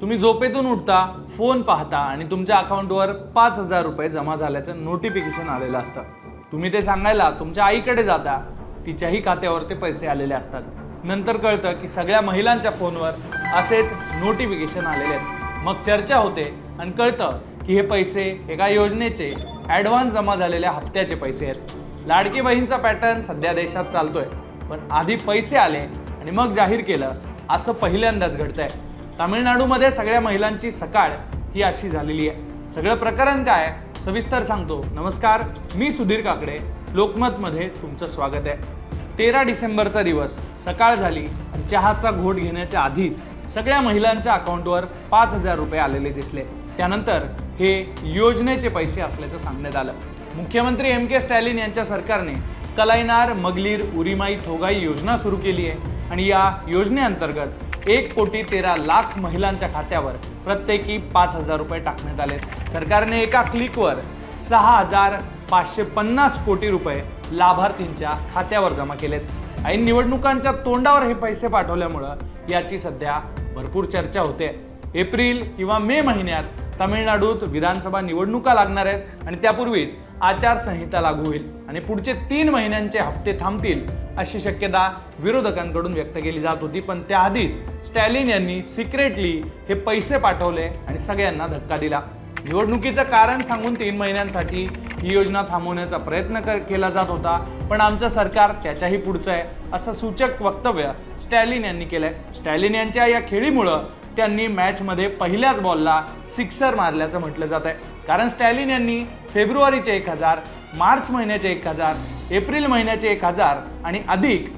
तुम्ही झोपेतून उठता फोन पाहता आणि तुमच्या अकाउंटवर पाच हजार रुपये जमा झाल्याचं नोटिफिकेशन आलेलं असतं. तुम्ही ते सांगायला तुमच्या आईकडे जाता तिच्याही खात्यावर ते पैसे आलेले असतात. नंतर कळतं की सगळ्या महिलांच्या फोनवर असेच नोटिफिकेशन आलेले आहेत. मग चर्चा होते आणि कळतं की हे पैसे एका योजनेचे ॲडव्हान्स जमा झालेल्या हप्त्याचे पैसे आहेत. लाडकी बहीणचा पॅटर्न सध्या देशात चालतोय. पण आधी पैसे आले आणि मग जाहीर केलं असं पहिल्यांदाच घडतंय. तामिळनाडूमध्ये सगळ्या महिलांची सकाळ ही अशी झालेली आहे. सगळं प्रकरण काय? सविस्तर सांगतो. नमस्कार मी सुधीर काकडे. लोकमतमध्ये तुमचं स्वागत आहे. तेरा डिसेंबरचा दिवस. सकाळ झाली चहाचा घोट घेण्याच्या आधीच सगळ्या महिलांच्या अकाउंटवर पाच हजार रुपये आलेले दिसले. त्यानंतर हे योजनेचे पैसे असल्याचं सांगण्यात आलं. मुख्यमंत्री एम के स्टॅलिन यांच्या सरकारने कलायनार मगलीर उरिमाई थोगाई योजना सुरू केली आहे. आणि या योजनेअंतर्गत एक कोटी तेरा लाख महिलांच्या खात्यावर प्रत्येकी पाच हजार रुपये टाकण्यात आले सरकारने एका क्लिकवर सहा हजार पाचशे पन्नास कोटी रुपये लाभार्थींच्या खात्यावर जमा केलेत. ऐन निवडणुकांच्या तोंडावर हे पैसे पाठवल्यामुळं याची सध्या भरपूर चर्चा होते. एप्रिल किंवा मे महिन्यात तामिळनाडूत विधानसभा निवडणुका लागणार आहेत आणि त्यापूर्वीच आचारसंहिता लागू होईल आणि पुढचे तीन महिन्यांचे हप्ते थांबतील अशी शक्यता विरोधकांकडून व्यक्त केली जात होती. पण त्याआधीच स्टॅलिन यांनी सिक्रेटली हे पैसे पाठवले आणि सगळ्यांना धक्का दिला. निवडणुकीचं कारण सांगून तीन महिन्यांसाठी ही योजना थांबवण्याचा प्रयत्न कर केला जात होता. पण आमचं सरकार त्याच्याही पुढचं आहे असं सूचक वक्तव्य स्टॅलिन यांनी केलंय. स्टॅलिन यांच्या या खेळीमुळं त्यांनी मॅचमध्ये पहिल्याच बॉलला सिक्सर मारल्याचं म्हटलं जात आहे. कारण स्टॅलिन यांनी फेब्रुवारीचे एक हजार मार्च महिन्याचे एक हजार एप्रिल महिन्याचे एक हजार आणि अधिक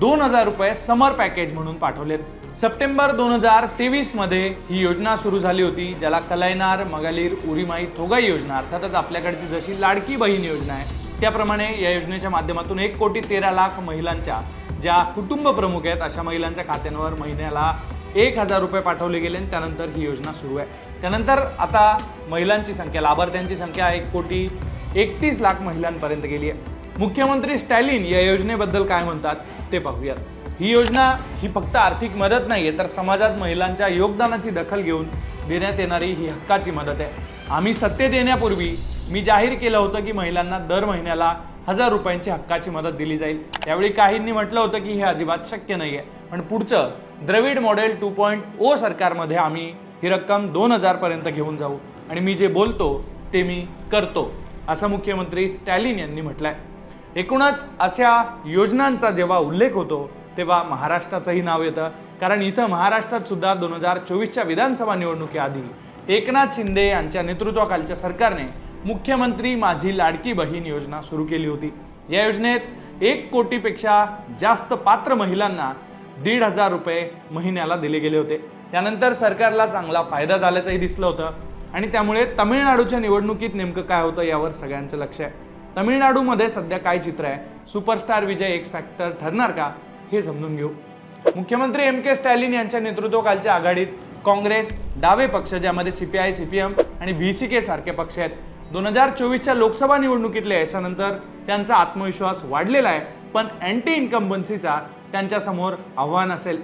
दोन हजार रुपये समर पॅकेज म्हणून पाठवलेत. सप्टेंबर दोन हजार तेवीसमध्ये ही योजना सुरू झाली होती ज्याला कलायनार मगालीर उरिमाई थोगाई योजना अर्थातच आपल्याकडची जशी लाडकी बहीण योजना आहे त्याप्रमाणे या योजनेच्या माध्यमातून एक कोटी तेरा लाख महिलांच्या ज्या कुटुंब प्रमुख आहेत अशा महिलांच्या खात्यांवर महिन्याला एक हजार रुपये पाठवले गेले आणि त्यानंतर ही योजना सुरू आहे. त्यानंतर आता महिलांची संख्या लाभार्थ्यांची संख्या एक कोटी एकतीस लाख महिलांपर्यंत गेली आहे. मुख्यमंत्री स्टॅलिन या योजनेबद्दल काय म्हणतात ते पाहूयात. ही योजना ही फक्त आर्थिक मदत नाही आहे तर समाजात महिलांच्या योगदानाची दखल घेऊन देण्यात येणारी ही हक्काची मदत आहे. आम्ही सत्तेत येण्यापूर्वी मी जाहीर केलं होतं की महिलांना दर महिन्याला हजार रुपयांची हक्काची मदत दिली जाईल. त्यावेळी काहींनी म्हटलं होतं की हे अजिबात शक्य नाही आहे पण पुढचं Dravida model two point O सरकारमध्ये आम्ही ही रक्कम दोन हजारपर्यंत घेऊन जाऊ. आणि मी जे बोलतो ते मी करतो असं मुख्यमंत्री स्टॅलिन यांनी म्हटलंय. एकूणच अशा योजनांचा जेव्हा उल्लेख होतो तेव्हा महाराष्ट्राचंही नाव येतं. कारण इथं महाराष्ट्रात सुद्धा दोन हजार चोवीसच्या विधानसभा निवडणुकीआधी एकनाथ शिंदे यांच्या नेतृत्वाखालच्या सरकारने मुख्यमंत्री माझी लाडकी बहीण योजना सुरू केली होती. या योजनेत एक कोटीपेक्षा जास्त पात्र महिलांना दीड हजार रुपये महिन्याला दिले गेले होते. त्यानंतर सरकारला चांगला फायदा झाल्याचंही दिसलं होतं. आणि त्यामुळे तामिळनाडूच्या निवडणुकीत नेमकं काय होतं यावर सगळ्यांचं लक्ष आहे. तमिळनाडूमध्ये सध्या काय चित्र आहे? सुपरस्टार विजय एक्स फॅक्टर ठरणार का? हे समजून घेऊ. मुख्यमंत्री एम के स्टॅलिन यांच्या नेतृत्वाखालच्या आघाडीत काँग्रेस डावे पक्ष ज्यामध्ये सीपीआय सीपीएम आणि व्ही सी के सारखे पक्ष आहेत दोन हजार चोवीसच्या लोकसभा निवडणुकीतल्या यशानंतर त्यांचा आत्मविश्वास वाढलेला आहे पण अँटी इन्कम्बन्सीचा त्यांच्यासमोर आव्हान असेल.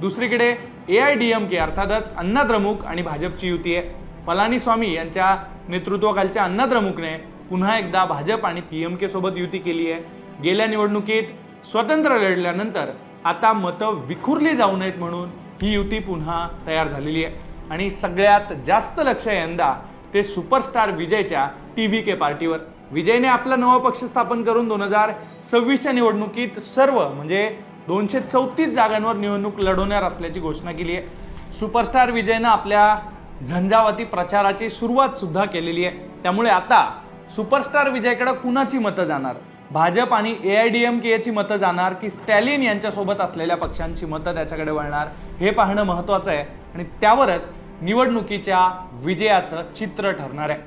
दुसरीकडे A I D M K अर्थातच अण्णाद्रमुक आणि भाजपची युती आहे. पलानीस्वामी यांच्या नेतृत्वाखालच्या अण्णाद्रमुकने पुन्हा एकदा भाजप आणि पी एम के सोबत युती केली आहे. गेल्या निवडणुकीत स्वतंत्र लढल्यानंतर आता मतं विखुरली जाऊ नयेत म्हणून ही युती पुन्हा तयार झालेली आहे. आणि सगळ्यात जास्त लक्ष यंदा ते सुपरस्टार विजयच्या टी व्ही के पार्टीवर. विजयने आपला नवा पक्ष स्थापन करून दोन हजार सव्वीसच्या निवडणुकीत सर्व म्हणजे दोनशे चौतीस जागांवर निवडणूक लढवणार असल्याची घोषणा केली आहे सुपरस्टार विजयनं आपल्या झंझावाती प्रचाराची सुरुवात सुद्धा केलेली आहे. त्यामुळे आता सुपरस्टार विजयकडे कुणाची मतं जाणार? भाजप आणि A I D M K याची मतं जाणार की स्टॅलिन यांच्यासोबत असलेल्या पक्षांची मतं त्याच्याकडे वळणार? हे पाहणं महत्त्वाचं आहे आणि त्यावरच निवडणुकीच्या विजयाचं चित्र ठरणार आहे.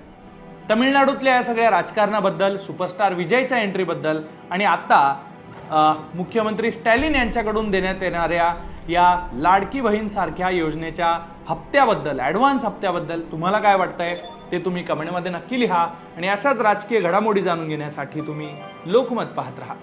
तमिळनाडूतल्या या सगळ्या राजकारणाबद्दल सुपरस्टार विजयच्या एंट्रीबद्दल आणि आता मुख्यमंत्री स्टॅलिन यांच्याकडून देण्यात येणाऱ्या या लाडकी बहीण सारख्या योजनेच्या हप्त्याबद्दल ॲडव्हान्स हप्त्याबद्दल तुम्हाला काय वाटतंय ते तुम्ही कमेंटमध्ये नक्की लिहा आणि अशाच राजकीय घडामोडी जाणून घेण्यासाठी तुम्ही लोकमत पाहत राहा.